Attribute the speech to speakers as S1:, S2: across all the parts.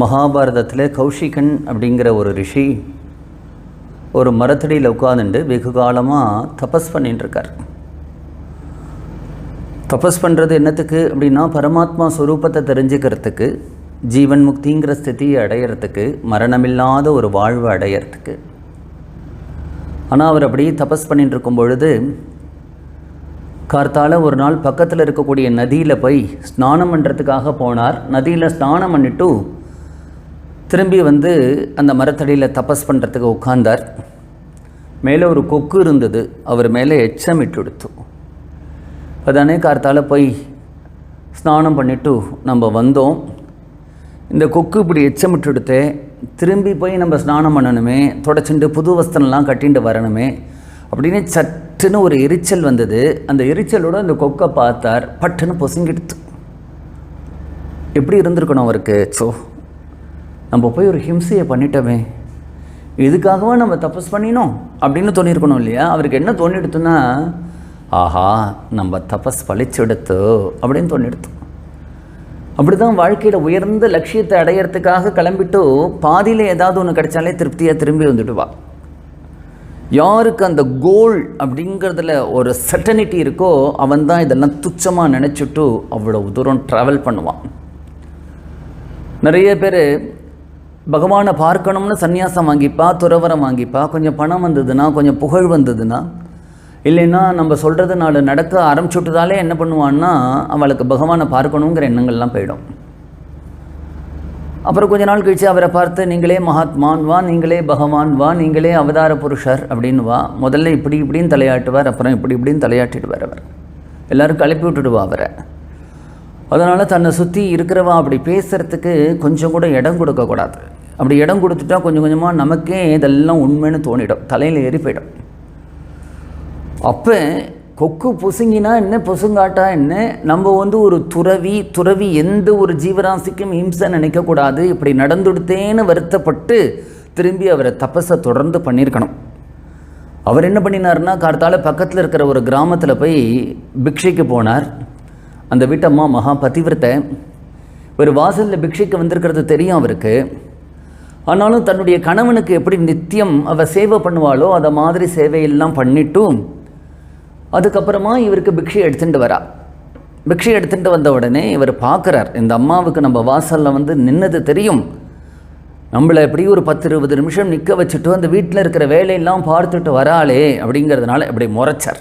S1: மகாபாரதத்தில் கௌஷிகன் அப்படிங்கிற ஒரு ரிஷி ஒரு மரத்தடியில் உட்காந்துண்டு வெகு காலமாக தபஸ் பண்ணிட்டுருக்கார் தபஸ் பண்ணுறது என்னத்துக்கு அப்படின்னா பரமாத்மா ஸ்வரூபத்தை தெரிஞ்சுக்கிறதுக்கு ஜீவன் முக்திங்கிற ஸ்திதியை அடையிறதுக்கு மரணமில்லாத ஒரு வாழ்வு அடையிறதுக்கு. ஆனால் அவர் அப்படி தபஸ் பண்ணிட்டு இருக்கும் பொழுது கார்த்தால ஒரு நாள் பக்கத்தில் இருக்கக்கூடிய நதியில் போய் ஸ்நானம் பண்ணுறதுக்காக போனார். நதியில் ஸ்நானம் பண்ணிட்டு திரும்பி வந்து அந்த மரத்தடியில் தபஸ் பண்ணுறதுக்கு உட்கார்ந்தார். மேலே ஒரு கொக்கு இருந்தது. அவர் மேலே எச்சம் இட்டுடுத்து அது கார்த்தால போய் ஸ்நானம் பண்ணிவிட்டு நம்ம வந்தோம். இந்த கொக்கு இப்படி எச்சமிட்டுடுத்தே திரும்பி போய் நம்ம ஸ்நானம் பண்ணணுமே தொடச்சுண்டு புது வஸ்திரம்லாம் கட்டிட்டு வரணுமே அப்படின்னு சட்டுன்னு ஒரு எரிச்சல் வந்தது. அந்த எரிச்சலோட அந்த கொக்கை பார்த்தார். பட்டுன்னு பொசுங்கிடுத்து. எப்படி இருந்திருக்கணும் அவருக்கு? ஸோ நம்ம போய் ஒரு ஹிம்சையை பண்ணிட்டோமே. இதுக்காகவா நம்ம தபஸ் பண்ணினோம்? அப்படின்னு தோணியிருக்கணும் இல்லையா? அவருக்கு என்ன தோணிடுத்துன்னா ஆஹா நம்ம தபஸ் பழிச்செடுத்து அப்படின்னு தோணிடுத்து. அப்படி தான் வாழ்க்கையில் உயர்ந்த லட்சியத்தை அடையிறதுக்காக கிளம்பிட்டு பாதியில் ஏதாவது ஒன்று கிடைச்சாலே திருப்தியாக திரும்பி வந்துடுவா யாருக்கு அந்த கோல் அப்படிங்கிறதுல ஒரு சர்டனிட்டி இருக்கோ அவன் தான் இதெல்லாம் துச்சமாக நினச்சிட்டு அவ்வளோ தூரம் ட்ராவல் பண்ணுவான். நிறைய பேர் பகவானை பார்க்கணும்னு சந்நியாசம் வாங்கிப்பா துறவரம் வாங்கிப்பா கொஞ்சம் பணம் வந்ததுன்னா கொஞ்சம் புகழ் வந்ததுன்னா இல்லைன்னா நம்ம சொல்கிறது நாள் நடக்க ஆரம்பிச்சுட்டதாலே என்ன பண்ணுவான்னா அவளுக்கு பகவானை பார்க்கணுங்கிற எண்ணங்கள்லாம் போயிடும். அப்புறம் கொஞ்ச நாள் கழிச்சு அவரை பார்த்து நீங்களே மகாத்மான் வா நீங்களே பகவான் வா நீங்களே அவதார புருஷர் அப்படின்னு வா. முதல்ல இப்படி இப்படின்னு தலையாட்டுவார் அப்புறம் இப்படி இப்படின்னு தலையாட்டிடுவார் அவர். எல்லோரும் கிளப்பி விட்டுடுவா அவரை. அதனால் தன்னை சுற்றி இருக்கிறவா அப்படி பேசுகிறதுக்கு கொஞ்சம் கூட இடம் கொடுக்கக்கூடாது. அப்படி இடம் கொடுத்துட்டா கொஞ்சம் கொஞ்சமாக நமக்கே இதெல்லாம் உண்மைன்னு தோணிடும். தலையில் ஏறி போயிடும். அப்போ கொக்கு பொசுங்கினா என்ன பொசுங்காட்டா என்ன? நம்ம வந்து ஒரு துறவி துறவி எந்த ஒரு ஜீவராசிக்கும் ஹிம்சை நினைக்கக்கூடாது. இப்படி நடந்துடுத்தேன்னு வருத்தப்பட்டு திரும்பி அவரை தபஸை தொடர்ந்து பண்ணியிருக்கணும். அவர் என்ன பண்ணினார்னா கார்த்தால பக்கத்தில் இருக்கிற ஒரு கிராமத்தில் போய் பிக்ஷைக்கு போனார். அந்த வீட்டம்மா மகா பதிவிரத்தை. ஒரு வாசலில் பிக்ஷைக்கு வந்திருக்கிறது தெரியும் அவருக்கு. ஆனாலும் தன்னுடைய கணவனுக்கு எப்படி நித்தியம் அவள் சேவை பண்ணுவாளோ அதை மாதிரி சேவையெல்லாம் பண்ணிட்டும். அதுக்கப்புறமா இவருக்கு பிக்ஷை எடுத்துகிட்டு வரா. பிக்ஷை எடுத்துகிட்டு வந்த உடனே இவர் பார்க்குறார் இந்த அம்மாவுக்கு நம்ம வாசலில் வந்து நின்னது தெரியும். நம்மளை எப்படி ஒரு பத்து இருபது நிமிஷம் நிற்க வச்சுட்டு அந்த வீட்டில் இருக்கிற வேலையெல்லாம் பார்த்துட்டு வராளே அப்படிங்கிறதுனால இப்படி முறைச்சார்.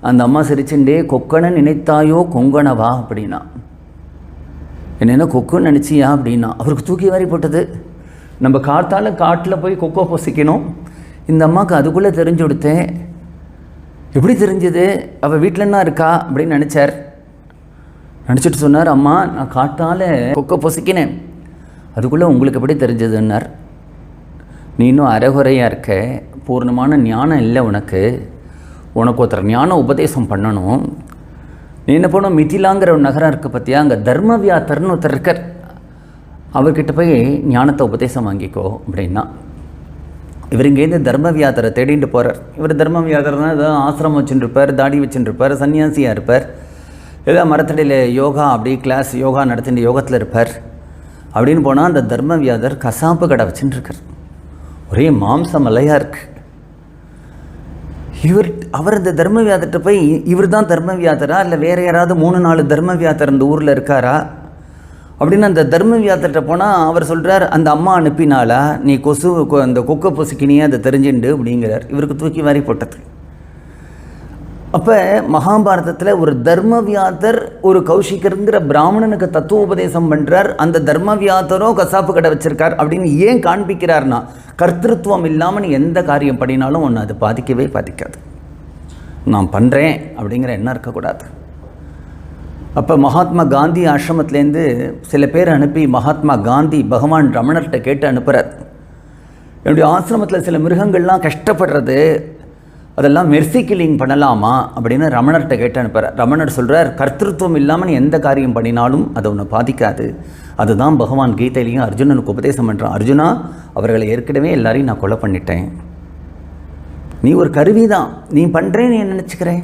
S1: அந்த அம்மா சிரிச்சுண்டே கொக்கனை நினைத்தாயோ கொங்கனவா அப்படின்னா. என்னென்ன கொக்குன்னு நினச்சியா? அப்படின்னா. அவருக்கு தூக்கி வாரி போட்டது. நம்ம காத்தால் காட்டில் போய் கொக்கோ பொசிக்கணும். இந்த அம்மாவுக்கு அதுக்குள்ளே தெரிஞ்சு கொடுத்தேன். எப்படி தெரிஞ்சது? அவள் வீட்டிலன்னா இருக்கா? அப்படின்னு நினச்சார். நினச்சிட்டு சொன்னார் அம்மா நான் காட்டால் கொக்கோ பொசிக்கினேன். அதுக்குள்ளே உங்களுக்கு எப்படி தெரிஞ்சதுன்னார். நீ இன்னும் அரைகுறையாக இருக்க. பூர்ணமான ஞானம் இல்லை உனக்கு. உனக்கு ஒருத்தர் ஞான உபதேசம் பண்ணணும். நீ என்ன போனோம் மிதிலாங்கிற ஒரு நகரம் இருக்குது பார்த்தியா அங்கே தர்மவியாத்தர்னு ஒருத்தர் இருக்கார். அவர்கிட்ட போய் ஞானத்தை உபதேசம் வாங்கிக்கோ அப்படின்னா. இவர் இங்கேருந்து தர்ம வியாதரை தேடிட்டு போகிறார் இவர் தர்ம வியாதரனா ஏதோ ஆசிரமம் வச்சுருப்பார் தாடி வச்சுருப்பார் சன்னியாசியாக இருப்பார். ஏதோ மரத்தடியில் யோகா அப்படி கிளாஸ் யோகா நடத்திட்டு யோகத்தில் இருப்பார். அப்படின்னு போனால் அந்த தர்மவியாதர் கசாப்பு கடை வச்சுருக்கார். ஒரே மாம்ச மலையாக இருக்குது இவர் அவர் இந்த தர்ம வியாதர்கிட்ட போய் இவர் தான் தர்ம வியாதரா? இல்லை வேறு யாராவது மூணு நாலு தர்மவியாதர் இந்த ஊரில் இருக்காரா? அப்படின்னு அந்த தர்ம வியாத்திட்ட போனால் அவர் சொல்கிறார் அந்த அம்மா அனுப்பினாலா நீ கொசு அந்த கொக்கை பொசுக்கினியே அதை தெரிஞ்சுண்டு அப்படிங்கிறார். இவருக்கு தூக்கி வாரி போட்டது. அப்போ மகாபாரதத்தில் ஒரு தர்மவியாதர் ஒரு கௌஷிகருங்கிற பிராமணனுக்கு தத்துவ உபதேசம் பண்ணுறார் அந்த தர்மவியாதரோ கசாப்பு கடை வச்சிருக்கார் அப்படின்னு ஏன் காண்பிக்கிறார்னா கர்த்தத்துவம் இல்லாமல் நீ எந்த காரியம் பண்ணினாலும் ஒன்று அது பாதிக்கவே பாதிக்காது. நான் பண்ணுறேன் அப்படிங்கிற எண்ணம் இருக்கக்கூடாது. அப்போ மகாத்மா காந்தி ஆசிரமத்துலேருந்து சில பேர் அனுப்பி மகாத்மா காந்தி பகவான் ரமணர்கிட்ட கேட்டு அனுப்புகிறார் என்னுடைய ஆசிரமத்தில் சில மிருகங்கள்லாம் கஷ்டப்படுறது அதெல்லாம் மெர்சி கில்லிங் பண்ணலாமா அப்படின்னு ரமணர்கிட்ட கேட்டு அனுப்புகிறார் ரமணர் சொல்கிறார் கர்த்தத்துவம் இல்லாமல் நீ எந்த காரியம் பண்ணினாலும் அது உன்னை பாதிக்காது. அதுதான் பகவான் கீதையிலையும் அர்ஜுனனுக்கு உபதேசம் பண்ணுறான் அர்ஜுனா அவர்களை ஏற்கனவே எல்லாரையும் நான் கொலை பண்ணிட்டேன். நீ ஒரு கருவி தான் நீ பண்ணுறேன்னு நினச்சிக்கிறேன்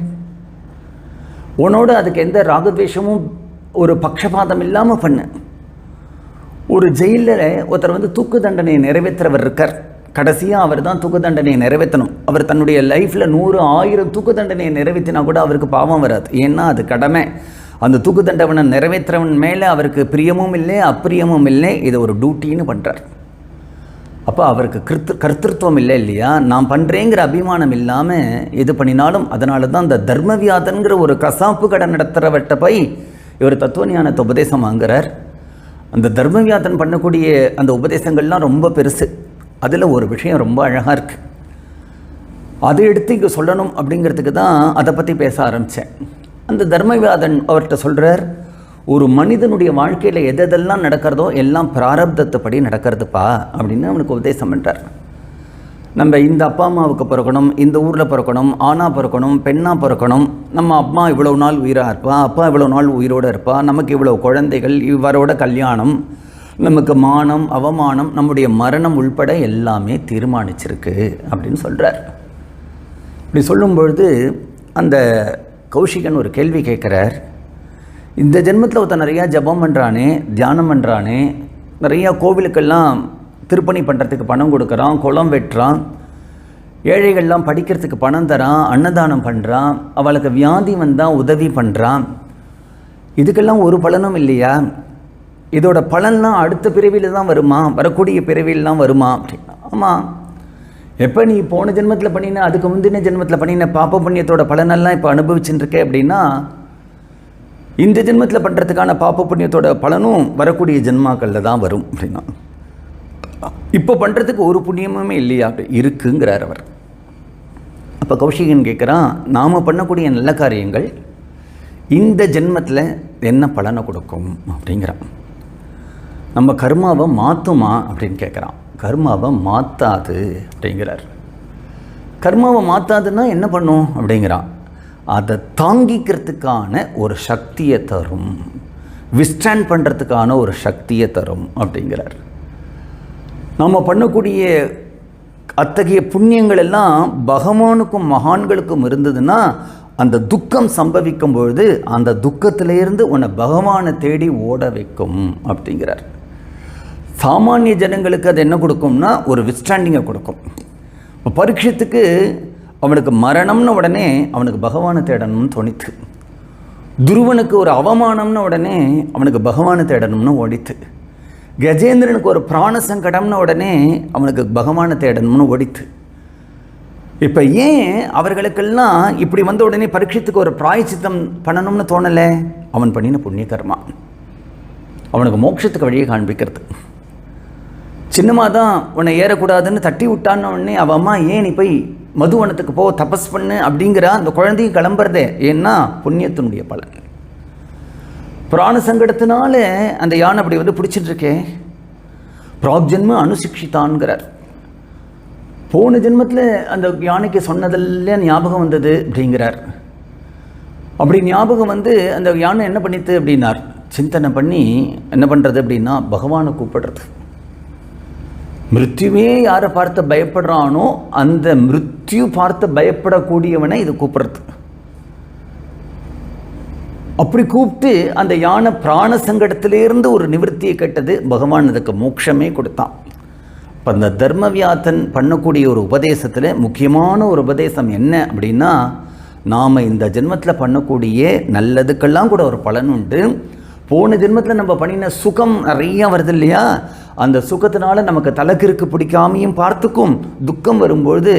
S1: உன்னோட அதுக்கு எந்த ராகத்வேஷமும் ஒரு பக்ஷபாதம் இல்லாமல் பண்ணு. ஒரு ஜெயிலில் ஒருத்தர் வந்து தூக்கு தண்டனையை நிறைவேற்றுறவர் இருக்கார். கடைசியாக அவர் தான் தூக்கு தண்டனையை நிறைவேற்றணும். அவர் தன்னுடைய லைஃப்பில் நூறு ஆயிரம் தூக்கு தண்டனையை நிறைவேற்றினா கூட அவருக்கு பாவம் வராது. ஏன்னா அது கடமை. அந்த தூக்கு தண்டவனை நிறைவேற்றுறவன் மேலே அவருக்கு பிரியமும் இல்லை அப்பிரியமும் இல்லை. இதை ஒரு டியூட்டின்னு பண்ணுறார் அப்போ அவருக்கு கிருத்து கர்த்தத்துவம் இல்லை இல்லையா? நான் பண்ணுறேங்கிற அபிமானம் இல்லாமல் எது பண்ணினாலும் அதனால தான் அந்த தர்மவியாதன்கிற ஒரு கசாப்பு கடை நடத்துகிறவர்கிட்ட போய் இவர் தத்துவ ஞானத்தை உபதேசம் வாங்குறார். அந்த தர்மவியாதன் பண்ணக்கூடிய அந்த உபதேசங்கள்லாம் ரொம்ப பெருசு. அதில் ஒரு விஷயம் ரொம்ப அழகாக இருக்குது அதை எடுத்து இங்கே சொல்லணும் அப்படிங்கிறதுக்கு தான் அதை பற்றி பேச ஆரம்பித்தேன் அந்த தர்மவியாதன் அவர்கிட்ட சொல்கிறார் ஒரு மனிதனுடைய வாழ்க்கையில் எதெல்லாம் நடக்கிறதோ எல்லாம் பிராரப்தத்துப்படி நடக்கிறதுப்பா அப்படின்னு அவனுக்கு உபதேசம் பண்ணுறார் நம்ம இந்த அப்பா அம்மாவுக்கு பிறக்கணும் இந்த ஊரில் பிறக்கணும் ஆணாக பிறக்கணும் பெண்ணாக பிறக்கணும் நம்ம அம்மா இவ்வளோ நாள் உயிராக இருப்பா அப்பா இவ்வளோ நாள் உயிரோடு இருப்பா நமக்கு இவ்வளோ குழந்தைகள் இவரோட கல்யாணம் நமக்கு மானம் அவமானம் நம்முடைய மரணம் உள்பட எல்லாமே தீர்மானிச்சிருக்கு அப்படின்னு சொல்கிறார் இப்படி சொல்லும்பொழுது அந்த கௌஷிகன் ஒரு கேள்வி கேட்குறார். இந்த ஜென்மத்தில் ஒருத்தன் நிறையா ஜபம் பண்ணுறானே தியானம் பண்ணுறானே நிறையா கோவிலுக்கெல்லாம் திருப்பணி பண்ணுறதுக்கு பணம் கொடுக்குறான் குளம் வெட்டுறான் ஏழைகள்லாம் படிக்கிறதுக்கு பணம் தரான் அன்னதானம் பண்ணுறான் அவளுக்கு வியாதி வந்தால் உதவி பண்ணுறான் இதுக்கெல்லாம் ஒரு பலனும் இல்லையா? இதோட பலன்லாம் அடுத்த பிறவியில் தான் வருமா? வரக்கூடிய பிறவியில்தான் வருமா? அப்படின்னா ஆமாம் எப்போ நீ போன ஜென்மத்தில் பண்ணின அதுக்கு முந்தின ஜென்மத்தில் பண்ணின பாப்ப புண்ணியத்தோட பலனெல்லாம் இப்போ அனுபவிச்சுட்டு இருக்கே அப்படின்னா இந்த ஜென்மத்தில் பண்ணுறதுக்கான பாப்ப புண்ணியத்தோட பலனும் வரக்கூடிய ஜென்மாக்களில் தான் வரும் அப்படின்னா. இப்போ பண்ணுறதுக்கு ஒரு புண்ணியமுமே இல்லையா? அப்படி இருக்குங்கிறார் அவர். அப்போ கௌஷிகன் கேட்குறான் நாம் பண்ணக்கூடிய நல்ல காரியங்கள் இந்த ஜென்மத்தில் என்ன பலனை கொடுக்கும்? அப்படிங்கிறான். நம்ம கர்மாவை மாற்றுமா அப்படின்னு கேட்குறான் கர்மாவை மாற்றாது அப்படிங்கிறார். கர்மாவை மாற்றாதுன்னா என்ன பண்ணும்? அப்படிங்கிறான். அதை தாங்கிக்கிறதுக்கான ஒரு சக்தியை தரும். விஸ்டாண்ட் பண்ணுறதுக்கான ஒரு சக்தியை தரும் அப்படிங்கிறார். நம்ம பண்ணக்கூடிய அத்தகைய புண்ணியங்கள் எல்லாம் பகவானுக்கும் மகான்களுக்கும் இருந்ததுன்னா அந்த துக்கம் சம்பவிக்கும் பொழுது அந்த துக்கத்திலேருந்து உன்னை பகவானை தேடி ஓட வைக்கும் அப்படிங்கிறார். சாமானிய ஜனங்களுக்கு அது என்ன கொடுக்கும்னா ஒரு விஸ்டாண்டிங்கை கொடுக்கும். இப்போ பரீட்சத்துக்கு அவனுக்கு மரணம்னு உடனே அவனுக்கு பகவானை தேடணும்னு தோணித்து. துருவனுக்கு ஒரு அவமானம்னு உடனே அவனுக்கு பகவானை தேடணும்னு ஓடித்து. கஜேந்திரனுக்கு ஒரு பிராண சங்கடம்னு உடனே அவனுக்கு பகவானை தேடணும்னு ஓடித்து. இப்போ ஏன் அவர்களுக்கெல்லாம் இப்படி வந்த உடனே பரீட்சத்துக்கு ஒரு பிராயச்சித்தம் பண்ணணும்னு தோணலை? அவன் பண்ணின புண்ணிய கர்மா அவனுக்கு மோட்சத்துக்கு வழியை காண்பிக்கிறது. சின்னமாக தான் உன்னை ஏறக்கூடாதுன்னு தட்டி விட்டான்னு உடனே அவன் அம்மா ஏன் நீ போய் மதுவனத்துக்கு போ தபஸ் பண்ணு அப்படிங்கிற அந்த குழந்தையும் கிளம்புறதே. ஏன்னா புண்ணியத்தினுடைய பலன். பிராண சங்கடத்தினால அந்த யானை அப்படி வந்து பிடிச்சிட்டு இருக்கே பிராக்ஜன்ம அனுசிக்ஷித்தான்கிறார் போன ஜென்மத்தில் அந்த யானைக்கு சொன்னதெல்லாம் ஞாபகம் வந்தது அப்படிங்கிறார். அப்படி ஞாபகம் வந்து அந்த யானை என்ன பண்ணித்து அப்படின்னார்? சிந்தனை பண்ணி என்ன பண்ணுறது அப்படின்னா பகவானை கூப்பிடுறது. மிருத்யுவே யாரை பார்த்து பயப்படுறானோ அந்த மிருத்யு பார்த்து பயப்படக்கூடியவனை இது கூப்பிடுறது. அப்படி கூப்பிட்டு அந்த யானை பிராண சங்கடத்திலேருந்து ஒரு நிவர்த்தியை கேட்டது பகவான் அதுக்கு மோட்சமே கொடுத்தான். இப்போ அந்த தர்மவியாத்தன் பண்ணக்கூடிய ஒரு உபதேசத்தில் முக்கியமான ஒரு உபதேசம் என்ன அப்படின்னா நாம் இந்த ஜென்மத்தில் பண்ணக்கூடிய நல்லதுக்கெல்லாம் கூட ஒரு பலன் உண்டு. போன ஜென்மத்தில் நம்ம பண்ணின சுகம் நிறையா வருது இல்லையா? அந்த சுகத்தினால நமக்கு தலைக்கிற்கு பிடிக்காமையும் பார்த்துக்கும். துக்கம் வரும்பொழுது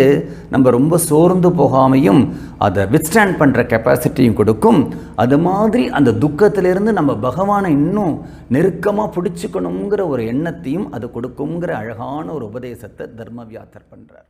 S1: நம்ம ரொம்ப சோர்ந்து போகாமையும் அதை வித்ஸ்டாண்ட் பண்ணுற கெப்பாசிட்டியும் கொடுக்கும். அது மாதிரி அந்த துக்கத்திலிருந்து நம்ம பகவானை இன்னும் நெருக்கமாக பிடிச்சிக்கணுங்கிற ஒரு எண்ணத்தையும் அது கொடுக்குங்கிற அழகான ஒரு உபதேசத்தை தர்மவியாத்தர் பண்ணுறார்